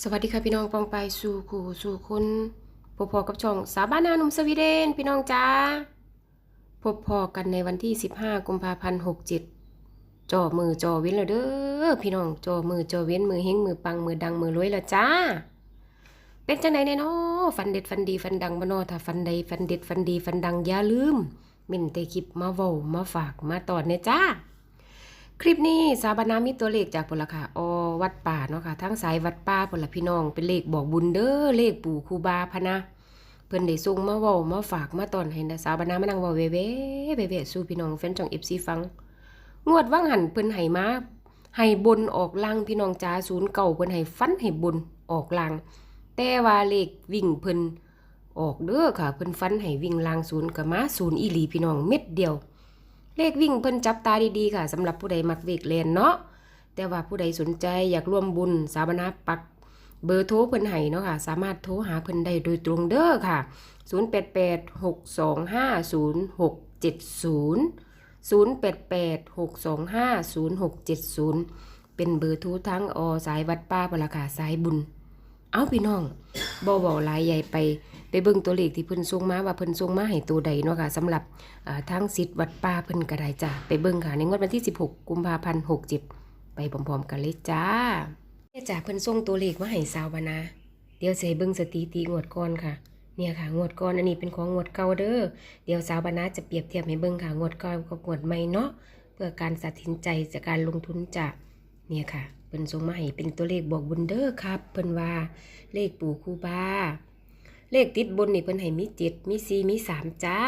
สวัสดีค่ะพี่น้องปองไปสู่คู่สู่คุณพบพอกับช่องสาบานาหนุ่มสวีเดน พี่น้องจ้าพบพอกันในวันที่ 15 กุมภาพันธ์67จ่อมือจ่อเว้นแล้วเด้อพี่น้องจ่อมือจ่อเว้นมือเฮงมือปังมือดังมือรวยล้วจ้า เป็นจังไหนแน่นอฟันเด็ดฟันดีฟันดังบ่นอถ้าฟันใดฟันเด็ดฟันดีฟันดังอย่าลืมเม่นเตคลิปมาเว้ามาฝากมาตอนเนี่ยจ้า คลิปนี้สาบานามีตัวเลขจากพลค่ะอ วัดป่าเนาะค่ะทั้งสายวัดป่าพลพี่น้องเป็นเลขบอกบุญเด้อเลขปู่ครูบาพนะเพิ่นได้ส่งมาเว้ามาฝากมาตอนให้นะสาวบานามานั่งเว้าเวเวเวเวสู่พี่น้องแฟนจ่อง FC ฟัง งวดว่างหันเพิ่นให้มาให้บนออกล่างพี่น้องจ้าศูนย์เก่าเพิ่นให้ฟันให้บนออกล่าง แต่ว่าเลขวิ่งเพิ่นออกเด้อค่ะเพิ่นฟันให้วิ่งล่างศูนย์ก็มาศูนย์อีหลีพี่น้องเม็ดเดียว เลขวิ่งเพิ่นจับตาดีๆค่ะสำหรับผู้ใดมักเวกเลนเนาะ แต่ว่าผู้ใดสนใจอยากร่วมบุญสาบนาปักเบอร์โทรเพิ่นให้เนาะค่ะ สามารถโทรหาเพิ่นได้โดยตรงเด้อค่ะ 0886250670 0886250670 เป็นเบอร์โทรทั้งอสายวัดป้าปราคาสายบุญ เอาพี่น้องบ่บอกหลายใหญ่ไปไปเบิ่งตัวเลขที่เพิ่นส่งมาว่าเพิ่นส่งมาให้ตัวใดเนาะค่ะสำหรับอ่าทางสิทธิ์วัดป่าเพิ่นก็ได้จ้ะไปเบิ่งค่ะ ในงวดวันที่ 16 กุมภาพันธ์ 67 ไปพร้อมๆกันเลยจ้าเนี่ยจ้ะเพิ่นส่งตัวเลขมาให้สาวบานาเดี๋ยวให้เบิ่งสถิติงวดก่อนค่ะ เนี่ยค่ะงวดก่อนอันนี้เป็นของงวดเก่าเด้อเดี๋ยวสาวบานาจะเปรียบเทียบให้เบิ่งค่ะงวดก่ากับงวดใหม่เนาะเพื่อการตัดสินใจจากการลงทุนจ้ะเนี่ยค่ะเพิ่นส่งมาให้เป็นตัวเลขบอกบุญเด้อครับเพิ่นว่าเลขปู่คูบาเลขติดบนนี่เพิ่นให้มีเจ็ดมีสี่มีสามจ้า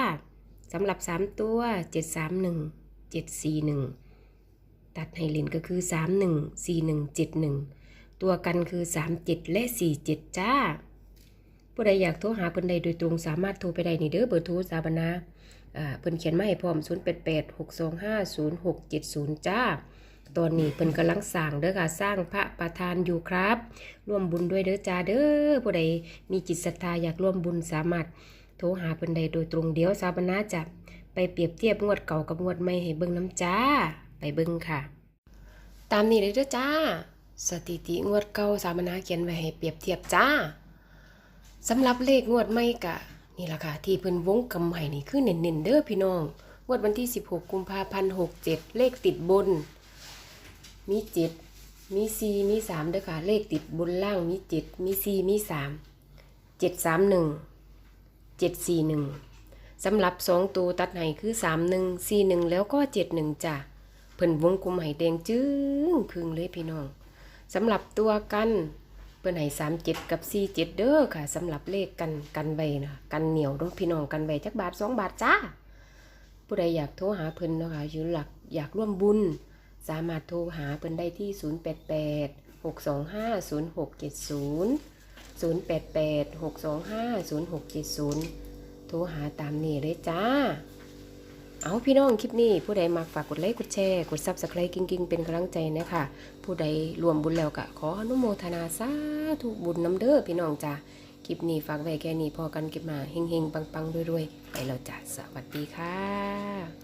สำหรับสามตัวเจ็ดสามหนึ่งเจ็ดสี่หนึ่ง ตัดให้เล่นก็คือสามหนึ่งสี่หนึ่งเจ็ดหนึ่งตัวกันคือสามเจ็ดและสี่เจ็ดจ้า ผู้ใดอยากโทรหาเพิ่นใดโดยตรงสามารถโทรไปได้นี่เด้อเบอร์โทรสาบนาอ่าเพิ่นเขียนมาให้พร้อม 0 8 8 6 2 5 0 6 7 0 จ้า ตอนนี้เพิ่นกำลังสร้างเด้อค่ะ สร้างพระประธานอยู่ครับ ร่วมบุญด้วยเด้อจ้าเด้อ ผู้ใดมีจิตศรัทธาอยากร่วมบุญสามารถโทรหาเพิ่นใดโดยตรงเดี๋ยวสาบนาจะไปเปรียบเทียบงวดเก่ากับงวดใหม่ให้เบิ่งน้ำจ้า ไปเบิ่งค่ะ ตามนี้เลยเด้อจ้า สถิติงวดเก่าสาบนาเขียนไว้ให้เปรียบเทียบจ้าสำหรับเลขงวดใหม่กะ นี่ละค่ะ ที่เพิ่นวงกำให้นี่คือเน้นๆเด้อพี่น้องงวดวันที่ 16 กุมภาพันธ์67 เลขติดบน มีเจ็ดมีสี่มีสามเด้อค่ะ เลขติดบนล่างมีเจ็ดมีสี่มีสามเจ็ดสามหนึ่งเจ็ดสี่หนึ่งสำหรับสองตัวตัดให้คือสามหนึ่งสี่หนึ่งแล้วก็เจ็ดหนึ่งจ้ะ เพิ่นวงกลมให้แดงจึ้งครึ่งเลยพี่น้องสำหรับตัวกันเพิ่นให้สามเจ็ดกับสี่เจ็ดเด้อค่ะสำหรับเลขกันกันไว้นะกันเหนียวเด้อพี่น้องกันไว้จักบาทสองบาทจ้า ผู้ใดอยากโทรหาเพิ่นเนาะค่ะอยู่หลักอยากร่วมบุญ สามารถโทรหาเพิ่นได้ที่ 088 625 0670 088 625 0670 โทรหาตามนี้เลยจ้า เอาพี่น้องคลิปนี้ผู้ใดมากฝากกดไลค์กดแชร์กดซับสไครต์กิ้งๆ เป็นกำลังใจนะคะผู้ใดรวมบุญแล้วก็ขออนุโมทนาสาธุบุญน้ำเด้อพี่น้องจ้าคลิปนี้ฝากไว้แค่นี้พอกันคลิปมาเฮงๆปังๆรวยๆไปแล้วจ้าสวัสดีค่ะ